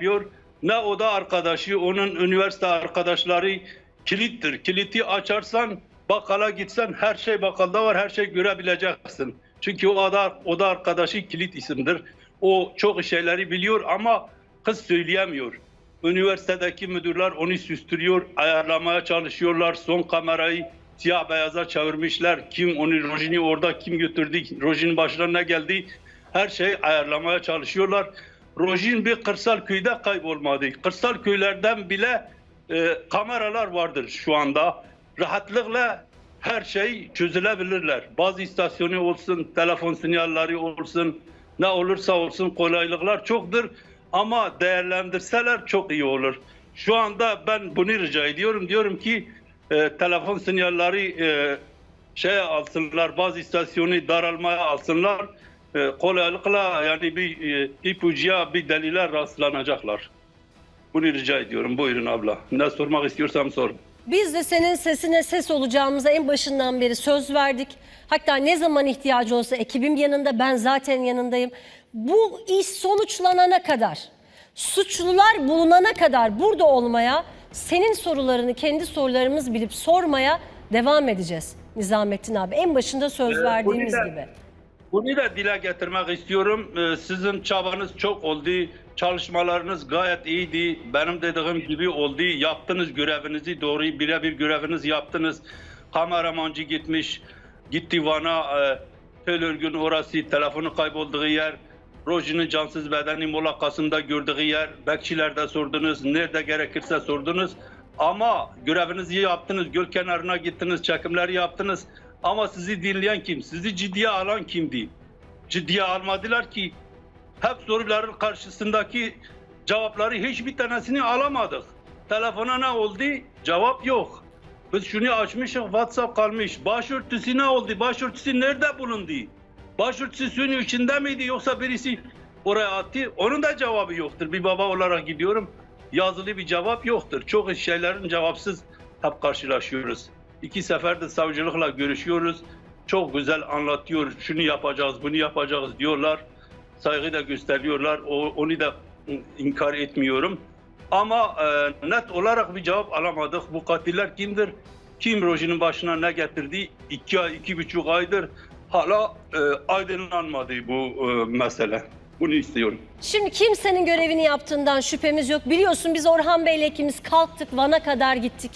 yapıyor ne o da arkadaşı onun üniversite arkadaşları kilittir. Kiliti açarsan bakkala gitsen her şey bakkalda var her şey görebileceksin. Çünkü o da, o da arkadaşı kilit isimdir. O çok şeyleri biliyor ama kız söyleyemiyor. Üniversitedeki müdürler onu süstürüyor, ayarlamaya çalışıyorlar. Son kamerayı siyah beyaza çevirmişler. Kim onu Rojin'i orada kim götürdü, Rojin'in ne geldi her şey ayarlamaya çalışıyorlar. Rojin bir kırsal köyde kaybolmadı. Kırsal köylerden bile e, kameralar vardır şu anda. Rahatlıkla her şey çözülebilirler. Bazı istasyonu olsun, telefon sinyalleri olsun, ne olursa olsun kolaylıklar çoktur. Ama değerlendirseler çok iyi olur. Şu anda ben bunu rica ediyorum. Diyorum ki e, telefon sinyalleri e, şey alsınlar, bazı istasyonu daralmaya alsınlar. E, kolaylıkla yani bir e, ipucuya bir delile rastlanacaklar. Bunu rica ediyorum. Buyurun abla. Ne sormak istiyorsam sorun. Biz de senin sesine ses olacağımıza en başından beri söz verdik. Hatta ne zaman ihtiyacı olsa ekibim yanında, ben zaten yanındayım. Bu iş sonuçlanana kadar, suçlular bulunana kadar burada olmaya, senin sorularını kendi sorularımız bilip sormaya devam edeceğiz. Nizamettin abi en başında söz Ee, verdiğimiz gibi. Bunu da dile getirmek istiyorum. Ee, Sizin çabanız çok oldu. Çalışmalarınız gayet iyiydi. Benim dediğim gibi oldu. Yaptınız görevinizi doğru birebir görevinizi yaptınız. Kameramancı gitmiş. Gitti Van'a. E, tel örgün orası. Telefonu kaybolduğu yer. Rojin'in cansız bedeni molakasında gördüğü yer. Bekçilerde sordunuz. Nerede gerekirse sordunuz. Ama görevinizi yaptınız. Göl kenarına gittiniz. Çekimleri yaptınız. Ama sizi dinleyen kim? Sizi ciddiye alan kimdi? Ciddiye almadılar ki. Hep soruların karşısındaki cevapları hiçbir tanesini alamadık. Telefona ne oldu? Cevap yok. Biz şunu açmışız WhatsApp kalmış. Başörtüsü ne oldu? Başörtüsü nerede bulundu? Başörtüsü suyun içinde miydi yoksa birisi oraya attı? Onun da cevabı yoktur. Bir baba olarak gidiyorum. Yazılı bir cevap yoktur. Çok şeylerin cevapsız hep karşılaşıyoruz. İki seferde savcılıkla görüşüyoruz. Çok güzel anlatıyor. Şunu yapacağız, bunu yapacağız diyorlar. Saygı da gösteriyorlar. O, onu da inkar etmiyorum. Ama e, net olarak bir cevap alamadık. Bu katiller kimdir? Kim Rojin'in başına ne getirdi? İki ay, iki buçuk aydır hala e, aydınlanmadı bu e, mesele. Bunu istiyorum. Şimdi kimsenin görevini yaptığından şüphemiz yok. Biliyorsun biz Orhan Bey'le ikimiz kalktık, Van'a kadar gittik.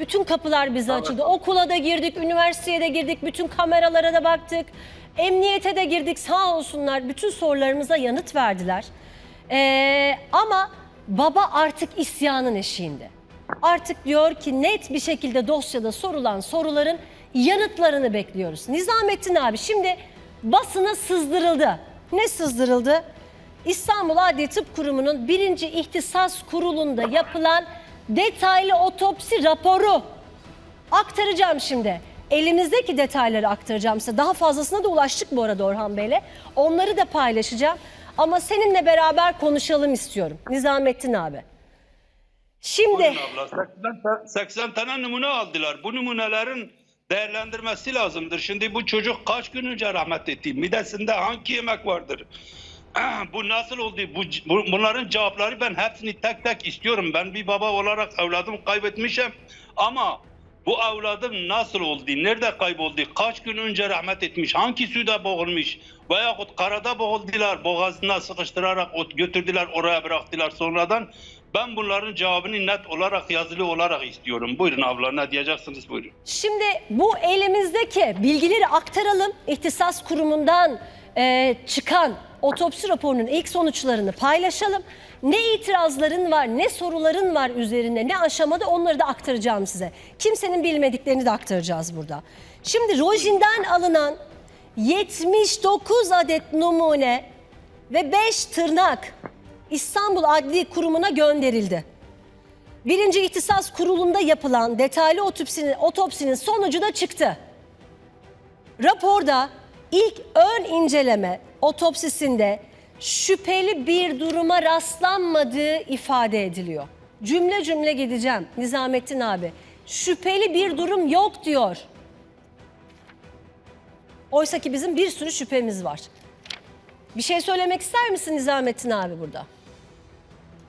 Bütün kapılar bize açıldı. Okula da girdik, üniversiteye de girdik, bütün kameralara da baktık. Emniyete de girdik sağ olsunlar. Bütün sorularımıza yanıt verdiler. Ee, ama baba artık isyanın eşiğinde. Artık diyor ki net bir şekilde dosyada sorulan soruların yanıtlarını bekliyoruz. Nizamettin abi şimdi basına sızdırıldı. Ne sızdırıldı? İstanbul Adli Tıp Kurumu'nun birinci ihtisas kurulunda yapılan detaylı otopsi raporu aktaracağım şimdi. Elimizdeki detayları aktaracağım size. Daha fazlasına da ulaştık bu arada Orhan Bey'le. Onları da paylaşacağım. Ama seninle beraber konuşalım istiyorum. Nizamettin abi. Şimdi abla. 80, ta- 80 tane numune aldılar. Bu numunelerin değerlendirmesi lazımdır. Şimdi bu çocuk kaç gün önce rahmet etti? Midesinde hangi yemek vardır? Bu nasıl oldu? Bu, bu- bunların cevapları ben hepsini tek tek istiyorum. Ben bir baba olarak evladımı kaybetmişim. Ama bu evladım nasıl oldu? Nerede kayboldu? Kaç gün önce rahmet etmiş? Hangi suda boğulmuş? Veyahut karada boğuldular. Boğazına sıkıştırarak götürdüler oraya bıraktılar sonradan. Ben bunların cevabını net olarak yazılı olarak istiyorum. Buyurun abla ne diyeceksiniz buyurun. Şimdi bu elimizdeki bilgileri aktaralım. İhtisas kurumundan e, çıkan otopsi raporunun ilk sonuçlarını paylaşalım. Ne itirazların var, ne soruların var üzerinde, ne aşamada onları da aktaracağım size. Kimsenin bilmediklerini de aktaracağız burada. Şimdi Rojin'den alınan 79 adet numune ve 5 tırnak İstanbul Adli Kurumu'na gönderildi. Birinci İhtisas Kurulu'nda yapılan detaylı otopsinin, otopsinin sonucu da çıktı. Raporda ilk ön inceleme otopsisinde şüpheli bir duruma rastlanmadığı ifade ediliyor. Cümle cümle gideceğim Nizamettin abi. Şüpheli bir durum yok diyor. Oysa ki bizim bir sürü şüphemiz var. Bir şey söylemek ister misin Nizamettin abi burada?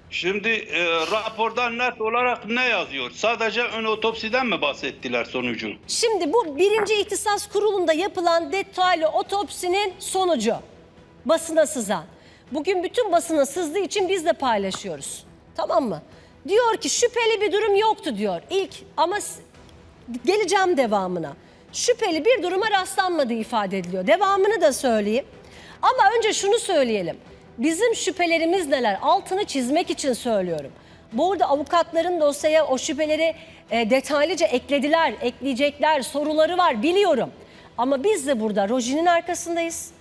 Şimdi e, raporda net olarak ne yazıyor? Sadece ön otopsiden mi bahsettiler sonucu? Şimdi bu birinci ihtisas kurulunda yapılan detaylı otopsinin sonucu basına sızan. Bugün bütün basına sızdığı için biz de paylaşıyoruz. Tamam mı? Diyor ki şüpheli bir durum yoktu diyor. İlk ama geleceğim devamına. Şüpheli bir duruma rastlanmadığı ifade ediliyor. Devamını da söyleyeyim. Ama önce şunu söyleyelim. Bizim şüphelerimiz neler? Altını çizmek için söylüyorum. Bu arada avukatların dosyaya o şüpheleri e, detaylıca eklediler, ekleyecekler, soruları var biliyorum. Ama biz de burada Roji'nin arkasındayız.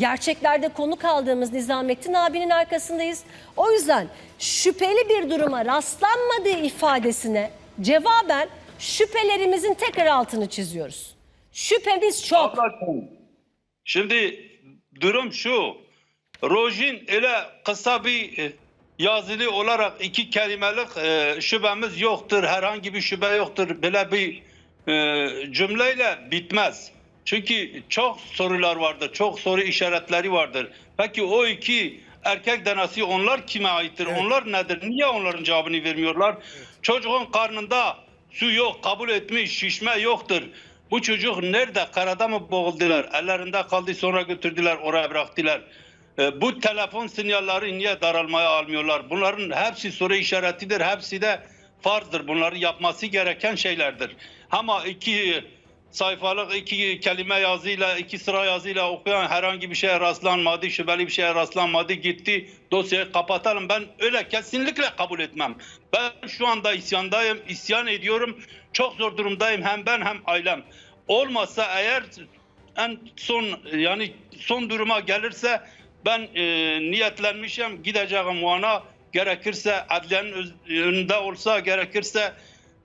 Gerçeklerde konu kaldığımız Nizamettin abinin arkasındayız. O yüzden şüpheli bir duruma rastlanmadığı ifadesine cevaben şüphelerimizin tekrar altını çiziyoruz. Şüphemiz çok. Şimdi durum şu. Rojin ile kısa bir e, yazılı olarak iki kelimelik e, şüphemiz yoktur. Herhangi bir şüphe yoktur. Böyle bir e, cümleyle bitmez. Çünkü çok sorular vardır. Çok soru işaretleri vardır. Peki o iki erkek denesi onlar kime aittir? Onlar nedir? Niye onların cevabını vermiyorlar? Çocuğun karnında su yok, kabul etmiş, şişme yoktur. Bu çocuk nerede? Karada mı boğuldular? Ellerinde kaldı sonra götürdüler oraya bıraktılar. E, bu telefon sinyalleri niye daralmaya almıyorlar? Bunların hepsi soru işaretidir. Hepsi de farzdır. Bunları yapması gereken şeylerdir. Ama iki sayfalık iki kelime yazıyla, iki sıra yazıyla okuyan herhangi bir şeye rastlanmadı, şüpheli bir şeye rastlanmadı, gitti dosyayı kapatalım. Ben öyle kesinlikle kabul etmem. Ben şu anda isyandayım, isyan ediyorum. Çok zor durumdayım hem ben hem ailem. Olmazsa eğer en son yani son duruma gelirse ben e, niyetlenmişim gideceğim Muan'a gerekirse adliyenin önünde olsa gerekirse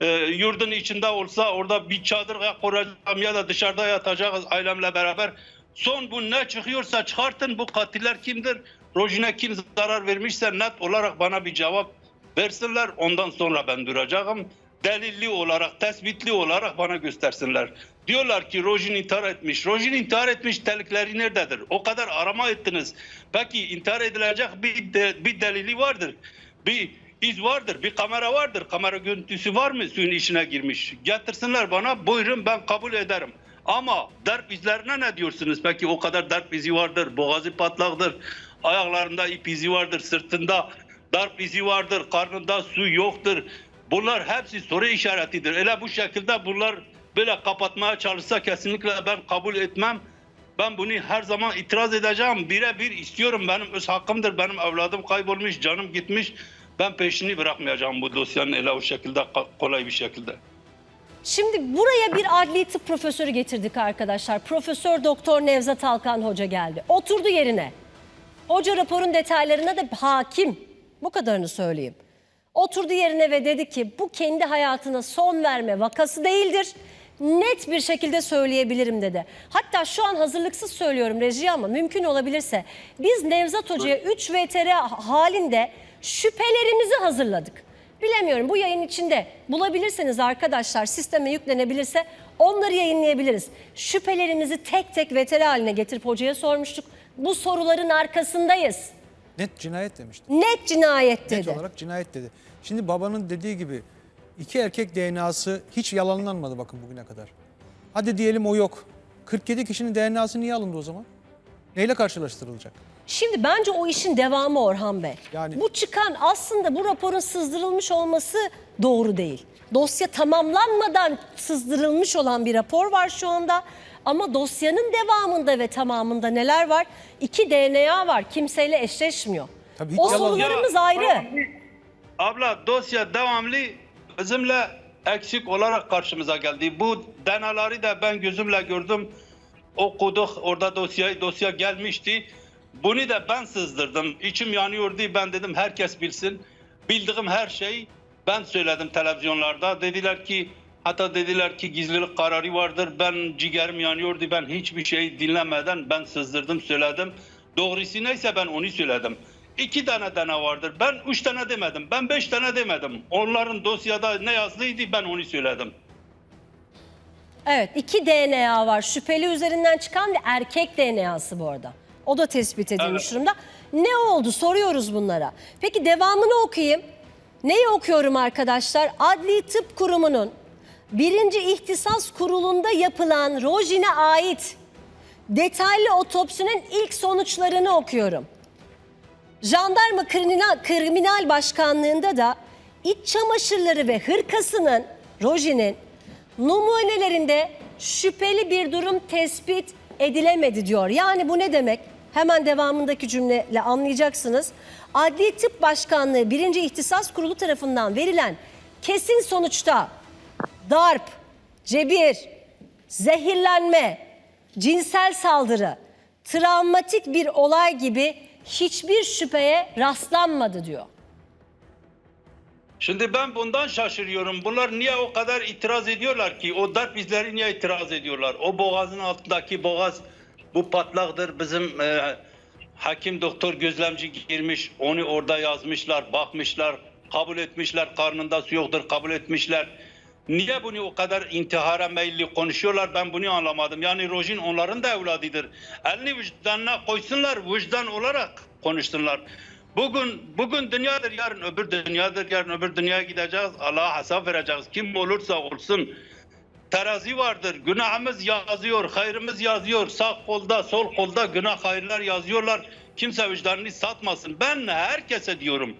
e, yurdun içinde olsa orada bir çadır kuracağım ya da dışarıda yatacağız ailemle beraber. Son bu ne çıkıyorsa çıkartın bu katiller kimdir? Rojine kim zarar vermişse net olarak bana bir cevap versinler ondan sonra ben duracağım. Delilli olarak, tespitli olarak bana göstersinler. Diyorlar ki Rojin intihar etmiş. Rojin intihar etmiş delikleri nerededir? O kadar arama ettiniz. Peki intihar edilecek bir, de- bir delili vardır. Bir iz vardır, bir kamera vardır. Kamera görüntüsü var mı suyun içine girmiş? Getirsinler bana, buyurun ben kabul ederim. Ama darp izlerine ne diyorsunuz? Peki o kadar darp izi vardır, boğazı patlaktır, ayaklarında ip izi vardır, sırtında darp izi vardır, karnında su yoktur. Bunlar hepsi soru işaretidir. Öyle bu şekilde bunlar böyle kapatmaya çalışsa kesinlikle ben kabul etmem. Ben bunu her zaman itiraz edeceğim. Birebir istiyorum. Benim öz hakkımdır. Benim evladım kaybolmuş, canım gitmiş. Ben peşini bırakmayacağım bu dosyanın öyle o şekilde kolay bir şekilde. Şimdi buraya bir adli tıp profesörü getirdik arkadaşlar. Profesör Doktor Nevzat Alkan Hoca geldi. Oturdu yerine. Hoca raporun detaylarına da hakim. Bu kadarını söyleyeyim. Oturdu yerine ve dedi ki bu kendi hayatına son verme vakası değildir. Net bir şekilde söyleyebilirim dedi. Hatta şu an hazırlıksız söylüyorum reji ama mümkün olabilirse biz Nevzat Hoca'ya 3 VTR halinde şüphelerimizi hazırladık. Bilemiyorum bu yayın içinde bulabilirseniz arkadaşlar sisteme yüklenebilirse onları yayınlayabiliriz. Şüphelerimizi tek tek VTR haline getirip hocaya sormuştuk. Bu soruların arkasındayız. Net cinayet demişti. Net cinayet Net dedi. olarak cinayet dedi. Şimdi babanın dediği gibi iki erkek DNA'sı hiç yalanlanmadı bakın bugüne kadar. Hadi diyelim o yok. 47 kişinin DNA'sı niye alındı o zaman? Neyle karşılaştırılacak? Şimdi bence o işin devamı Orhan Bey. Yani- Bu çıkan aslında bu raporun sızdırılmış olması doğru değil. Dosya tamamlanmadan sızdırılmış olan bir rapor var şu anda. Ama dosyanın devamında ve tamamında neler var? İki DNA var. Kimseyle eşleşmiyor. Tabii hiç o yalan- sorularımız ayrı. devamlı- Abla dosya devamlı bizimle eksik olarak karşımıza geldi. Bu denaları da ben gözümle gördüm. Okuduk orada dosyayı dosya gelmişti. Bunu da ben sızdırdım. İçim yanıyordu. Ben dedim herkes bilsin. Bildiğim her şeyi ben söyledim televizyonlarda. Dediler ki hatta dediler ki gizlilik kararı vardır. Ben ciğerim yanıyordu. Ben hiçbir şey dinlemeden ben sızdırdım söyledim. Doğrusu neyse ben onu söyledim. İki tane tane vardır. Ben üç tane demedim. Ben beş tane demedim. Onların dosyada ne yazlıydı ben onu söyledim. Evet iki DNA var. Şüpheli üzerinden çıkan ve erkek DNA'sı bu arada. O da tespit edilmiş Evet. durumda. Ne oldu soruyoruz bunlara. Peki devamını okuyayım. Neyi okuyorum arkadaşlar? Adli Tıp Kurumu'nun birinci ihtisas kurulunda yapılan Rojin'e ait detaylı otopsinin ilk sonuçlarını okuyorum. Jandarma kriminal, başkanlığında da iç çamaşırları ve hırkasının Rojin'in numunelerinde şüpheli bir durum tespit edilemedi diyor. Yani bu ne demek? Hemen devamındaki cümleyle anlayacaksınız. Adli Tıp Başkanlığı 1. İhtisas Kurulu tarafından verilen kesin sonuçta darp, cebir, zehirlenme, cinsel saldırı, travmatik bir olay gibi hiçbir şüpheye rastlanmadı diyor. Şimdi ben bundan şaşırıyorum. Bunlar niye o kadar itiraz ediyorlar ki? O darp izleri niye itiraz ediyorlar? O boğazın altındaki boğaz bu patlaktır. Bizim e, hakim doktor gözlemci girmiş. Onu orada yazmışlar, bakmışlar, kabul etmişler. Karnında su yoktur, kabul etmişler. Niye bunu o kadar intihara meyilli konuşuyorlar ben bunu anlamadım. Yani Rojin onların da evladıdır. Elini vicdanına koysunlar, vicdan olarak konuşsunlar. Bugün bugün dünyadır, yarın öbür dünyadır, yarın öbür dünyaya gideceğiz. Allah'a hesap vereceğiz. Kim olursa olsun. Terazi vardır. Günahımız yazıyor, hayrımız yazıyor. Sağ kolda, sol kolda günah hayırlar yazıyorlar. Kimse vicdanını satmasın. Ben herkese diyorum.